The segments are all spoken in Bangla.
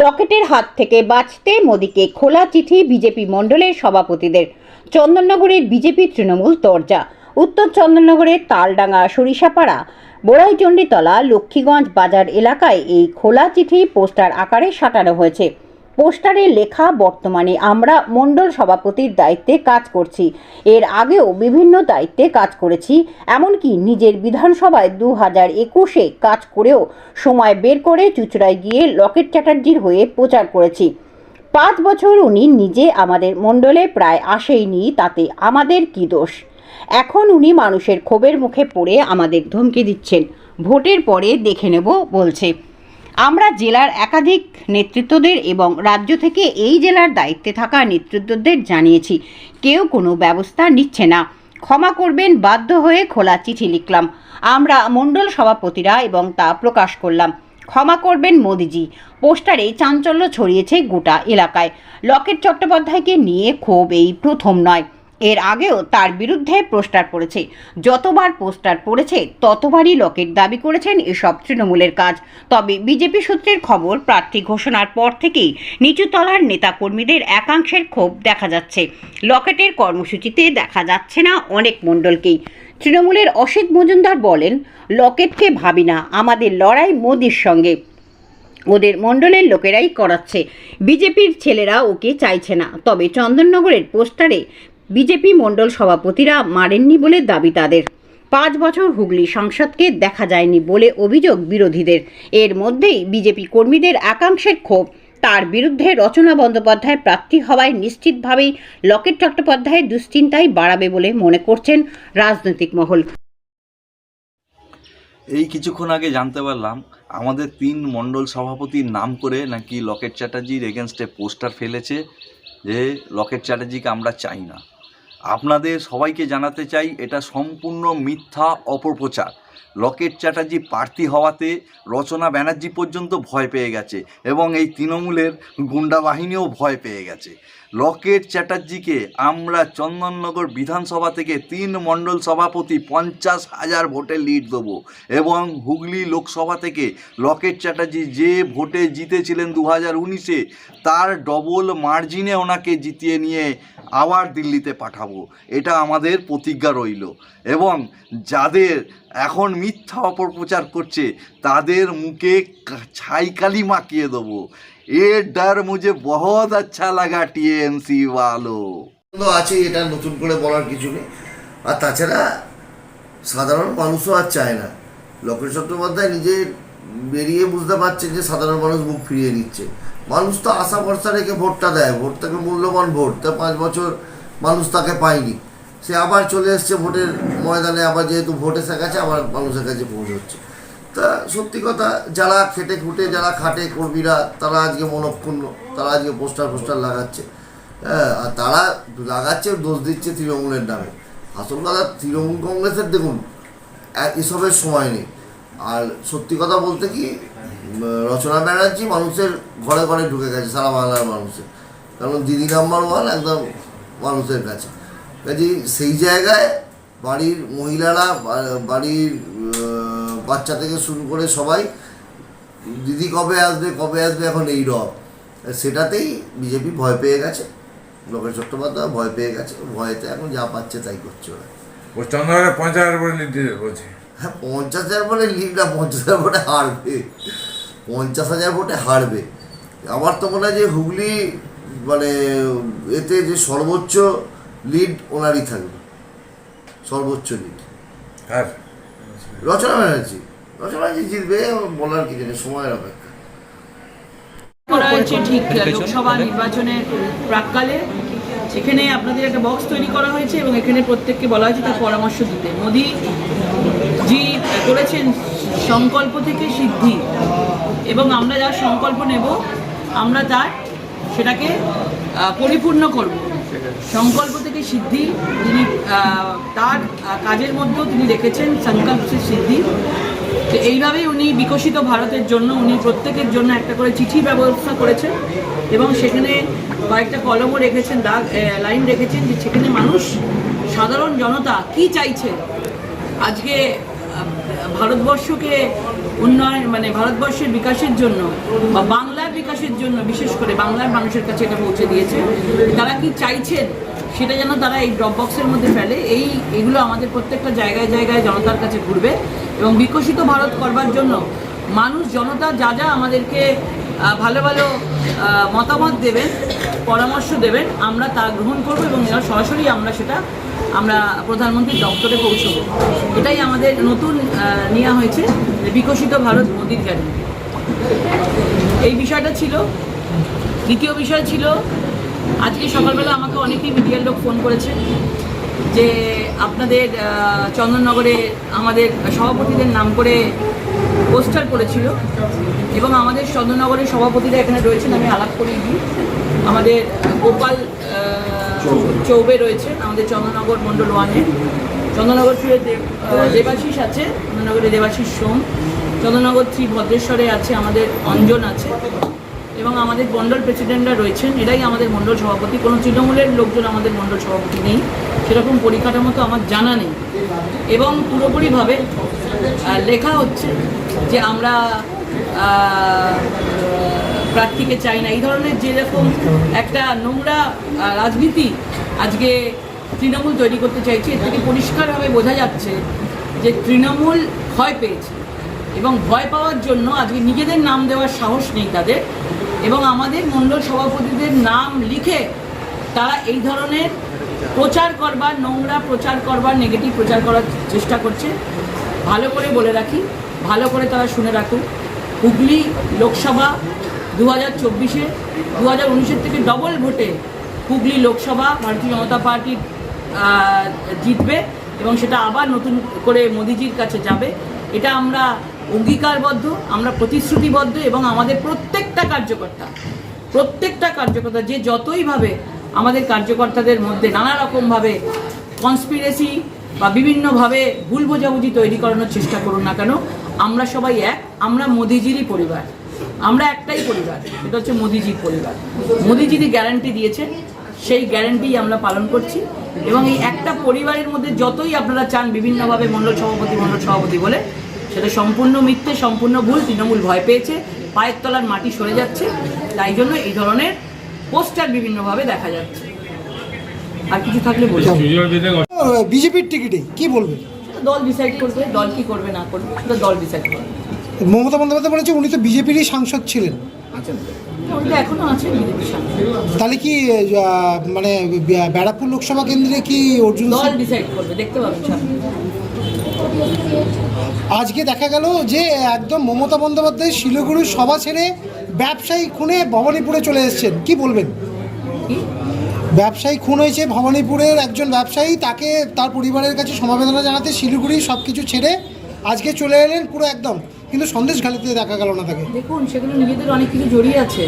লকেটের হাত থেকে বাঁচতে মোদীকে খোলা চিঠি বিজেপি মণ্ডলের সভাপতিদের। চন্দননগরের বিজেপি তৃণমূল তরজা। উত্তর চন্দননগরের তালডাঙ্গা সরিষাপাড়া, বোড়াইচণ্ডীতলা, লক্ষ্মীগঞ্জ বাজার এলাকায় এই খোলা চিঠি পোস্টার আকারে সাঁটানো হয়েছে। পোস্টারে লেখা, বর্তমানে আমরা মণ্ডল সভাপতির দায়িত্বে কাজ করছি। এর আগেও বিভিন্ন দায়িত্বে কাজ করেছি। এমনকি নিজের বিধানসভায় দু হাজার একুশে কাজ করেও সময় বের করে চুচড়ায় গিয়ে লকেট চ্যাটার্জির হয়ে প্রচার করেছি। পাঁচ বছর উনি নিজে আমাদের মণ্ডলে প্রায় আসেইনি, তাতে আমাদের কি দোষ? এখন উনি মানুষের ক্ষোভের মুখে পড়ে আমাদের ধমকি দিচ্ছেন। ভোটের পরে দেখে নেব, বলছে। আমরা জেলার একাধিক নেতৃত্বদের এবং রাজ্য থেকে এই জেলার দায়িত্বে থাকা নেতৃত্বদের জানিয়েছি। কেউ কোনো ব্যবস্থা নিচ্ছে না। ক্ষমা করবেন, বাধ্য হয়ে খোলা চিঠি লিখলাম। আমরা মণ্ডল সভাপতিরা এবং তা প্রকাশ করলাম। ক্ষমা করবেন মোদিজি। পোস্টারে চাঞ্চল্য ছড়িয়েছে গোটা এলাকায়। লকেট চট্টোপাধ্যায়কে নিয়ে ক্ষোভ এই প্রথম নয়। এর আগেও তার বিরুদ্ধে পোস্টার পড়েছে। যতবার পোস্টার পড়েছে, ততবারই লকেট দাবি করেছেন এসব তৃণমূলের কাজ। তবে বিজেপি সূত্রের খবর, প্রার্থী ঘোষণার পর থেকেই নিচুতলার নেতাকর্মীদের একাংশের ক্ষোভ দেখা যাচ্ছে। লকেটের কর্মসূচিতে দেখা যাচ্ছে না অনেক মণ্ডলকেই। তৃণমূলের অসিত মজুমদার বলেন, লকেটকে ভাবি না, আমাদের লড়াই মোদির সঙ্গে। ওদের মণ্ডলের লোকেরাই করাচ্ছে। বিজেপির ছেলেরা ওকে চাইছে না। তবে চন্দননগরের পোস্টারে বিজেপি মণ্ডল সভাপতিরা মারেননি বলে দাবি তাদের। পাঁচ বছর হুগলি সাংসদকে দেখা যায়নি বলে অভিযোগ বিরোধীদের। এর মধ্যেই বিজেপি কর্মীদের একাংশের ক্ষোভ। তার বিরুদ্ধে রচনা বন্দ্যোপাধ্যায় প্রার্থী হওয়ায় নিশ্চিতভাবেই লকেট চট্টোপাধ্যায়ের দুশ্চিন্তাই বাড়াবে বলে মনে করছেন রাজনৈতিক মহল। এই কিছুক্ষণ আগে জানতে পারলাম, আমাদের তিন মণ্ডল সভাপতির নাম করে নাকি লকেট চ্যাটার্জির এগেনস্টে পোস্টার ফেলেছে যে লকেট চ্যাটার্জিকে আমরা চাই না। আপনাদের সবাইকে জানাতে চাই, এটা সম্পূর্ণ মিথ্যা, অপপ্রচার। লকেট চ্যাটার্জি প্রার্থী হওয়াতে রচনা ব্যানার্জি পর্যন্ত ভয় পেয়ে গেছে এবং এই তৃণমূলের গুন্ডা বাহিনীও ভয় পেয়ে গেছে। লকেট চ্যাটার্জিকে আমরা চন্দননগর বিধানসভা থেকে তিন মণ্ডল সভাপতি পঞ্চাশ হাজার ভোটে লিড দেবো এবং হুগলি লোকসভা থেকে লকেট চ্যাটার্জি যে ভোটে জিতেছিলেন দু হাজার উনিশে, তার ডবল মার্জিনে ওনাকে জিতিয়ে নিয়ে আবার দিল্লিতে পাঠাবো। এটা আমাদের প্রতিজ্ঞা রইল। এবং যাদের এখন মিথ্যা অপপ্রচার করছে, তাদের মুখে ছাইকালি মাখিয়ে দেবো। এ ডর মুঝে বহুত আচ্ছা লাগা টিএমসি वालो তো আছে, এটা নতুন করে বলার কিছু নেই। আর তাছাড়া সাধারণ মানুষও আর চায় না। লকেট চট্টোপাধ্যায় নিজে বেরিয়ে বুঝতে পারছে যে সাধারণ মানুষ মুখ ফিরিয়ে দিচ্ছে মানুষ তো আশা ভরসা রেখে ভোটটা দেয়। ভোট থেকে মূল্যবান ভোট। তা পাঁচ বছর মানুষ তাকে পায়নি। সে আবার চলে এসছে ভোটের ময়দানে, আবার যেহেতু ভোট গেছে আবার মানুষের কাছে পৌঁছচ্ছে। তা সত্যি কথা, যারা খেটে খুঁটে, যারা খাটে কর্মীরা, তারা আজকে মনক্ষুণ্ণ, তারা আজকে পোস্টার পোস্টার লাগাচ্ছে। হ্যাঁ আর তারা লাগাচ্ছে, দোষ দিচ্ছে তৃণমূলের নামে। আসল কথা, তৃণমূল কংগ্রেসের দেখুন এসবের সময় নেই। আর সত্যি কথা বলতে কি রচনা ব্যানার্জি মানুষের ঘরে ঘরে ঢুকে গেছে, সারা বাংলার মানুষের। কারণ দিদি নাম্বার ওয়ান একদম মানুষের কাছে। কাজে সেই জায়গায় বাড়ির মহিলারা বাড়ির বাচ্চা থেকে শুরু করে সবাই দিদি কবে আসবে কবে আসবে এখন এই রব। সেটাতেই বিজেপি ভয় পেয়ে গেছে লোকের চট্টোপাধ্যায় ভয় পেয়ে গেছে ভয়েতে এখন যা পাচ্ছে তাই করছে ওরা। চন্দ্রনগরে পঞ্চাশ হাজার লিড দিতে বলছে। হ্যাঁ পঞ্চাশ হাজার ভোটে লিড না পঞ্চাশ হাজার ভোটে হারবে। পঞ্চাশ হাজার ভোটে হারবে। আমার তো মনে হয় যে হুগলি মানে এতে যে সর্বোচ্চ লিড ওনারই থাকবে। সর্বোচ্চ লিড আর? রচনা ব্যানার্জি। রচনা ব্যানার্জি জিতবে, বলার কিছু নেই সময়ের অপেক্ষা। ঠিক লোকসভা নির্বাচনের প্রাককালে। এখানে আপনাদের একটা বক্স তৈরি করা হয়েছে এবং এখানে প্রত্যেককে বলা হয়েছে তার পরামর্শ দিতে। মোদি জি করেছেন সংকল্প থেকে সিদ্ধি। এবং আমরা যার সংকল্প নেব, আমরা তার সেটাকে পরিপূর্ণ করব। সংকল্প থেকে সিদ্ধি তিনি তার কাজের মধ্যেও তিনি রেখেছেন সংকল্প সিদ্ধি। তো এইভাবেই উনি বিকশিত ভারতের জন্য, উনি প্রত্যেকের জন্য একটা করে চিঠি ব্যবস্থা করেছেন এবং সেখানে কয়েকটা কলমও রেখেছেন, দাগ লাইন রেখেছেন যে সেখানে মানুষ, সাধারণ জনতা কি চাইছে? আজকে ভারতবর্ষকে উন্নয়ন মানে ভারতবর্ষের বিকাশের জন্য বা বিকাশের জন্য, বিশেষ করে বাংলার মানুষের কাছে এটা পৌঁছে দিয়েছে। তারা কি চাইছেন? সেটা যেন তারা এই ড্রপ বক্সের মধ্যে ফেলে। এই, এগুলো আমাদের প্রত্যেকটা জায়গায় জায়গায় জনতার কাছে ঘুরবে এবং বিকশিত ভারত করবার জন্য মানুষ, জনতা যা যা আমাদেরকে ভালো ভালো মতামত দেবেন, পরামর্শ দেবেন, আমরা তা গ্রহণ করব এবং এরা সরাসরি আমরা সেটা, আমরা প্রধানমন্ত্রীর দপ্তরে পৌঁছবো। এটাই আমাদের নতুন নেওয়া হয়েছে, বিকশিত ভারত মোদীর গ্যারেন্টি এই বিষয়টা ছিল। দ্বিতীয় বিষয় ছিল, আজকে সকালবেলা আমাকে অনেকেই মিডিয়ার লোক ফোন করেছে যে আপনাদের চন্দননগরে আমাদের সভাপতিদের নাম করে পোস্টার করেছিল এবং আমাদের চন্দননগরের সভাপতিরা এখানে রয়েছেন, আমি আলাপ করিয়ে দিই। আমাদের গোপাল চৌবে রয়েছেন আমাদের চন্দননগর মণ্ডল ওয়ানে। চন্দননগর থ্রি দেবাশিস আছে চন্দননগরে দেবাশিস সোম। চন্দননগর থ্রি ভদ্রেশ্বরে আছে, আমাদের অঞ্জন আছে এবং আমাদের মণ্ডল প্রেসিডেন্টরা রয়েছেন। এরাই আমাদের মণ্ডল সভাপতি। কোনো তৃণমূলের লোকজন আমাদের মণ্ডল সভাপতি নেই। সেরকম পরিকাঠামো তো আমার জানা নেই। এবং পুরোপুরিভাবে লেখা হচ্ছে যে আমরা প্রার্থীকে চাই না। এই ধরনের যেরকম একটা নোংরা রাজনীতি আজকে তৃণমূল তৈরি করতে চাইছে, এর থেকে পরিষ্কারভাবে বোঝা যাচ্ছে যে তৃণমূল ভয় পেয়েছে। এবং ভয় পাওয়ার জন্য আজকে নিজেদের নাম দেওয়ার সাহস নেই তাদের। এবং আমাদের মণ্ডল সভাপতিদের নাম লিখে তারা এই ধরনের প্রচার করবার, নোংরা প্রচার করবার নেগেটিভ প্রচার করার চেষ্টা করছে। ভালো করে বলে রাখি, ভালো করে তারা শুনে রাখুক হুগলি লোকসভা দু হাজার চব্বিশে দু হাজার উনিশের থেকে ডবল ভোটে হুগলি লোকসভা ভারতীয় জনতা পার্টি জিতবে এবং সেটা আবার নতুন করে মোদিজির কাছে যাবে। এটা আমরা অঙ্গীকারবদ্ধ, আমরা প্রতিশ্রুতিবদ্ধ এবং আমাদের প্রত্যেকটা কার্যকর্তা প্রত্যেকটা কার্যকর্তা যে যতইভাবে আমাদের কার্যকর্তাদের মধ্যে নানা রকমভাবে কনস্পিরেসি বা বিভিন্নভাবে ভুল বোঝাবুঝি তৈরি করানোর চেষ্টা করুন না কেন, আমরা সবাই এক, আমরা মোদিজিরই পরিবার, আমরা একটাই পরিবার, এটা হচ্ছে মোদিজির পরিবার। মোদিজি যে গ্যারান্টি দিয়েছেন, সেই গ্যারান্টি আমরা পালন করছি এবং এই একটা পরিবারের মধ্যে যতই আপনারা চান বিভিন্নভাবে মণ্ডল সভাপতি মণ্ডল সভাপতি বলে সেটা সম্পূর্ণ মিথ্যে সম্পূর্ণ ভুল তৃণমূল ভয় পেয়েছে পায়ের তলার মাটি সরে যাচ্ছে তাই জন্য এই ধরনের পোস্টার বিভিন্নভাবে দেখা যাচ্ছে। আর কিছু থাকলে বলুন। বিজেপির টিকিটে কি বলবেন? সেটা দল ডিসাইড করবে দল কি করবে না করবে সেটা দল ডিসাইড করবে। মমতা বন্দ্যোপাধ্যায় বলেছে উনি তো বিজেপিরই সাংসদ ছিলেন। ওইটা এখনও আছে তাহলে কি মানে ব্য- ব্যারাকপুর লোকসভা কেন্দ্রে কি অর্জুন দল ডিসাইড করবে দেখতে পাবেন সামনে। আজকে দেখা গেল যে একদম মমতা বন্দ্যোপাধ্যায় শিলিগুড়ির সভা ছেড়ে ব্যবসায়ী খুনে ভবানীপুরে চলে এসেছেন। কি বলবেন? ব্যবসায়ী খুন হয়েছে ভবানীপুরের একজন ব্যবসায়ী তাকে তার পরিবারের কাছে সমবেদনা জানাতে শিলিগুড়ি সব কিছু ছেড়ে আজকে চলে এলেন পুরো একদম। কিন্তু সন্দেশ ঘালিতে দেখা গেল না তাকে। দেখুন সেগুলো নিজেদের অনেক কিছু জড়িয়ে আছে।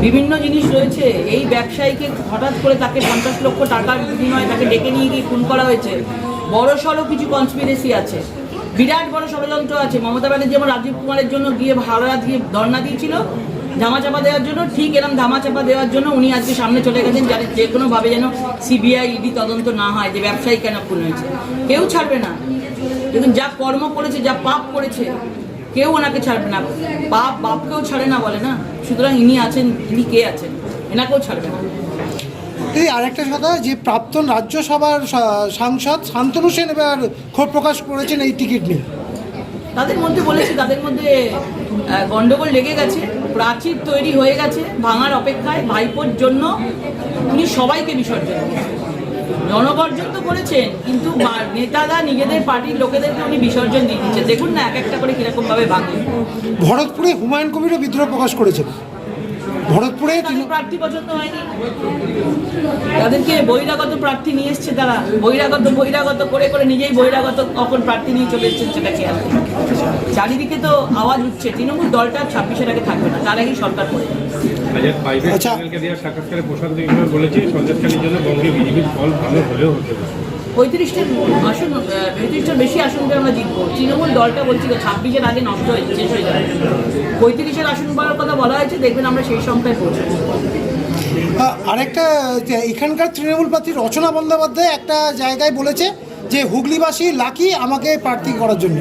বিভিন্ন জিনিস রয়েছে। এই ব্যবসায়ীকে হঠাৎ করে তাকে পঞ্চাশ লক্ষ টাকার বিনিময়ে তাকে ডেকে নিয়ে গিয়ে খুন করা হয়েছে। বড় সড়ো কিছু কনস্পিরেসি আছে। বিরাট বড় ষড়যন্ত্র আছে। মমতা ব্যানার্জি যেমন রাজীব কুমারের জন্য গিয়ে হাওড়া দিয়ে ধর্ণা দিয়েছিল, ধামাচাপা দেওয়ার জন্য। ঠিক এরকম ধামাচাপা দেওয়ার জন্য উনি আজকে সামনে চলে গেছেন, যাতে যে কোনোভাবে যেন সিবিআই ইডি তদন্ত না হয়, যে ব্যবসায়ী কেন খুন হয়েছে। কেউ ছাড়বে না। দেখুন, যা কর্ম করেছে, যা পাপ করেছে, কেউ ওনাকে ছাড়বে না। বাপ বাপকেও ছাড়ে না বলে না। সুতরাং ইনি আছেন, ইনি কে আছেন? এনাকেও ছাড়বে না। এই আরেকটা কথা যে প্রাক্তন রাজ্যসভার সাংসদ শান্তনু সেন এবার ক্ষোভ প্রকাশ করেছেন এই টিকিট নিয়ে। তাদের মধ্যে বলেছে তাদের মধ্যে গন্ডগোল লেগে গেছে প্রাচীর তৈরি হয়ে গেছে ভাঙার অপেক্ষায় ভাইপোর জন্য উনি সবাইকে বিসর্জন জনগর্জন তো করেছেন কিন্তু নেতারা নিজেদের পার্টির লোকেদেরকে উনি বিসর্জন দিয়ে দিচ্ছেন দেখুন না এক একটা করে কীরকম ভাবে ভাঙে। ভরতপুরে হুমায়ুন কবিরও বিদ্রোহ প্রকাশ করেছেন। ভরতপুরে প্রার্থী পছন্দ হয়নি। তাদেরকে বহিরাগত প্রার্থী নিয়ে এসছে তারা। বহিরাগত বহিরাগত করে করে নিজেই বহিরাগত কখন প্রার্থী নিয়ে চলে এসছেন সেটা খেয়াল চারিদিকে তো আওয়াজ উঠছে। তৃণমূল দলটা ছাব্বিশের আগে থাকবে না তার আগেই সরকার করে আচ্ছা। সাক্ষাৎকারে প্রশান্ত বলেছে? জন্য বঙ্গে বিজেপির ফল ভালো হলেও হতে পারে। পঁয়ত্রিশটা আসন পঁয়ত্রিশটার বেশি আসনকে আমরা জিতবো। তৃণমূল দলটা বলছিল ছাব্বিশের আগে নষ্ট হয়ে শেষ হয়ে যাবে। পঁয়ত্রিশের আসন পাওয়ার কথা বলা হয়েছে দেখবেন আমরা সেই সংখ্যায় পৌঁছাবো। আরেকটা এখানকার তৃণমূল প্রার্থী রচনা বন্দ্যোপাধ্যায় একটা জায়গায় বলেছে যে হুগলিবাসী লাকি আমাকে প্রার্থী করার জন্য।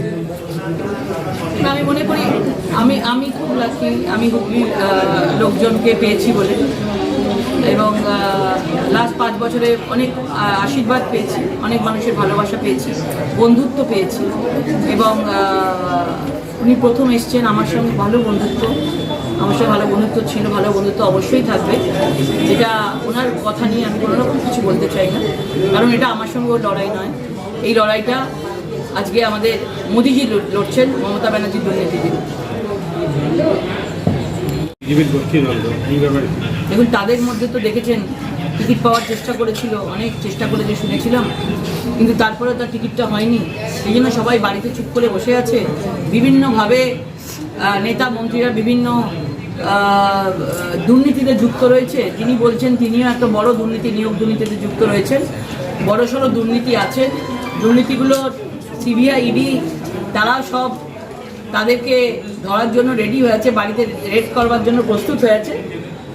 আমি মনে করি আমি আমি খুব লাকি আমি হুগলির লোকজনকে পেয়েছি বলে। এবং লাস্ট পাঁচ বছরে অনেক আশীর্বাদ পেয়েছি, অনেক মানুষের ভালোবাসা পেয়েছি, বন্ধুত্ব পেয়েছি এবং উনি প্রথম এসছেন আমার সঙ্গে ভালো বন্ধুত্ব, আমার সঙ্গে ভালো বন্ধুত্ব ছিল, ভালো বন্ধুত্ব অবশ্যই থাকবে। যেটা ওনার কথা নিয়ে আমি কোনো রকম কিছু বলতে চাই না, কারণ এটা আমার সঙ্গে লড়াই নয়। এই লড়াইটা আজকে আমাদের মোদিজি লড়- লড়ছেন মমতা ব্যানার্জির দুর্নীতির বিরুদ্ধে বিজেপির গোষ্ঠীদ্বন্দ্ব এই ব্যাপারে কি? দেখুন, তাদের মধ্যে তো দেখেছেন, টিকিট পাওয়ার চেষ্টা করেছিল, অনেক চেষ্টা করে যে শুনেছিলাম, কিন্তু তারপরে তার টিকিটটা হয়নি। সেই জন্য সবাই বাড়িতে চুপ করে বসে আছে। বিভিন্নভাবে নেতা মন্ত্রীরা বিভিন্ন দুর্নীতিতে যুক্ত রয়েছে। তিনি বলছেন, তিনিও একটা বড় দুর্নীতি, নিয়োগ দুর্নীতিতে যুক্ত রয়েছেন। বড়সড় দুর্নীতি আছে। দুর্নীতিগুলো সিবিআই, ইডি, তারা সব তাদেরকে ধরার জন্য রেডি হয়ে আছে বাড়িতে রেড করবার জন্য প্রস্তুত হয়ে আছে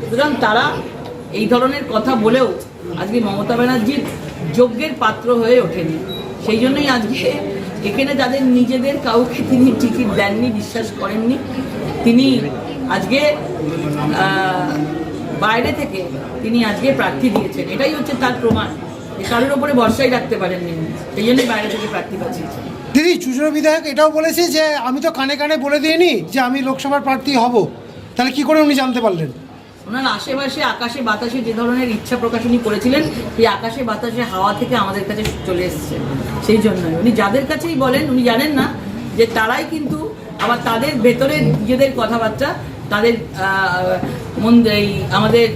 সুতরাং তারা এই ধরনের কথা বলেও আজকে মমতা ব্যানার্জির যজ্ঞের পাত্র হয়ে ওঠেনি। সেই জন্যই আজকে এখানে যাদের নিজেদের কাউকে তিনি টিকিট দেননি, বিশ্বাস করেননি, তিনি আজকে বাইরে থেকে তিনি আজকে প্রার্থী দিয়েছেন। এটাই হচ্ছে তার প্রমাণ। কারোর ওপরে ভরসাই রাখতে পারেননি। সেই জন্যই বাইরে থেকে প্রার্থী পাঠিয়েছেন। দিদি চুচুড়ো বিধায়ক এটাও বলেছে যে আমি তো কানে কানে বলে দিইনি যে আমি লোকসভার প্রার্থী হব। তাহলে কি করে উনি জানতে পারলেন? ওনার আশেপাশে আকাশে বাতাসে যে ধরনের ইচ্ছা প্রকাশনী করেছিলেন সেই আকাশে বাতাসে হাওয়া থেকে আমাদের কাছে চলে এসছে। সেই জন্যই। উনি যাদের কাছেই বলেন উনি জানেন না যে তারাই কিন্তু আবার তাদের ভেতরে নিজেদের কথাবার্তা তাদের মন এই আমাদের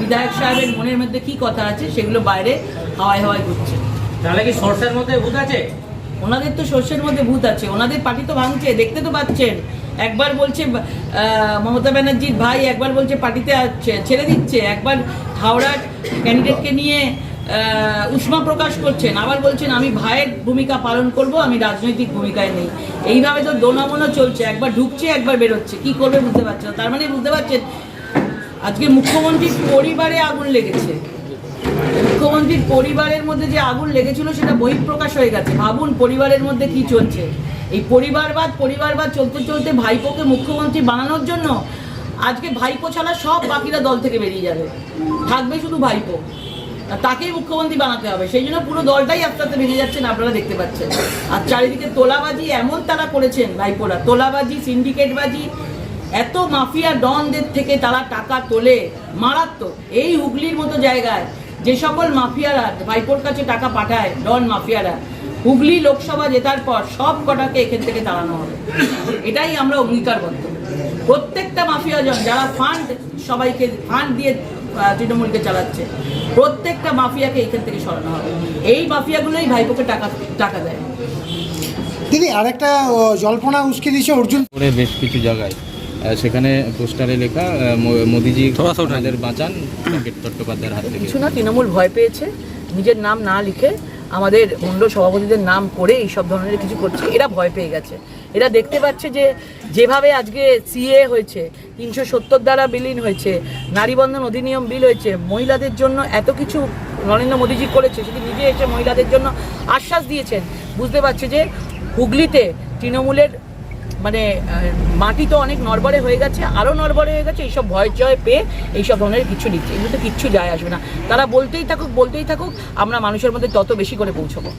বিধায়ক সাহেবের মনের মধ্যে কি কথা আছে সেগুলো বাইরে হাওয়ায় হাওয়ায় ঘুরছে। তাহলে কি সর্ষের মধ্যে ভূত আছে? ওনাদের তো শস্যের মধ্যে ভূত আছে, ওনাদের পার্টি তো ভাঙছে, দেখতে তো পাচ্ছেন। একবার বলছে মমতা ব্যানার্জির ভাই, একবার বলছে পার্টিতে ছেড়ে দিচ্ছে। একবার হাওড়ার ক্যান্ডিডেটকে নিয়ে উষ্মা প্রকাশ করছেন, আবার বলছেন, আমি ভাইয়ের ভূমিকা পালন করব, আমি রাজনৈতিক ভূমিকায় নেই। এইভাবে তো দোনামোনা চলছে, একবার ঢুকছে, একবার বেরোচ্ছে, কি করবে বুঝতে পারছে না। তার মানে বুঝতে পারছেন, আজকে মুখ্যমন্ত্রীর পরিবারে আগুন লেগেছে। মুখ্যমন্ত্রীর পরিবারের মধ্যে যে আগুন লেগেছিল সেটা বহিঃপ্রকাশ হয়ে গেছে। ভাবুন পরিবারের মধ্যে কি চলছে। এই পরিবারবাদ পরিবারবাদ চলতে চলতে ভাইপোকে মুখ্যমন্ত্রী বানানোর জন্য আজকে ভাইপো ছাড়া সব বাকিরা দল থেকে বেরিয়ে যাবে। থাকবে শুধু ভাইপো। তাকেই মুখ্যমন্ত্রী বানাতে হবে। সেই জন্য পুরো দলটাই আস্তে ভেঙে যাচ্ছেন আপনারা দেখতে পাচ্ছেন। আর চারিদিকে তোলাবাজি এমন তারা করেছেন ভাইপোরা। তোলাবাজি, সিন্ডিকেটবাজি, এত মাফিয়া ডনদের থেকে তারা টাকা তোলে। মারাত্মক। এই হুগলির মতো জায়গায় যে সকল মাফিয়ারা ভাইপোর কাছে টাকা পাঠায় ডন মাফিয়ারা হুগলি লোকসভা জেতার পর সব কটাকে এখান থেকে তাড়ানো হবে। এটাই আমরা অঙ্গীকারবদ্ধ প্রত্যেকটা মাফিয়াজন যারা ফান্ড সবাইকে ফান্ড দিয়ে আহ, তৃণমূলকে চালাচ্ছে প্রত্যেকটা মাফিয়াকে এখান থেকে সরানো হবে। এই মাফিয়াগুলোই ভাইপোকে টাকা টাকা দেয়। দিদি আরেকটা জল্পনা উস্কে দিয়েছে অর্জুন। করে বেশ কিছু জায়গায়। সেখানে পোস্টারে লেখা মোদিজি আমাদের বাঁচান চট্টোপাধ্যায়ের হাত থেকে। কিছু না তৃণমূল ভয় পেয়েছে নিজের নাম না লিখে আমাদের মণ্ডল সভাপতিদের নাম করে এইসব ধরনের কিছু করছে এরা ভয় পেয়ে গেছে। এরা দেখতে পাচ্ছে যে যেভাবে আজকে সিএ হয়েছে তিনশো সত্তর দ্বারা বিলীন হয়েছে নারীবন্ধন অধিনিয়ম বিল হয়েছে মহিলাদের জন্য এত কিছু নরেন্দ্র মোদীজি করেছে সেটি নিজে এসে মহিলাদের জন্য আশ্বাস দিয়েছেন। বুঝতে পারছে যে হুগলিতে তৃণমূলের মানে মাটি তো অনেক নড়বড়ে হয়ে গেছে আরও নড়বড়ে হয়ে গেছে, এইসব ভয় জয় পেয়ে এইসব ধরনের কিছু নিচ্ছে। এগুলোতে কিচ্ছু যায় আসবে না। তারা বলতেই থাকুক বলতেই থাকুক, আমরা মানুষের মধ্যে তত বেশি করে পৌঁছবো।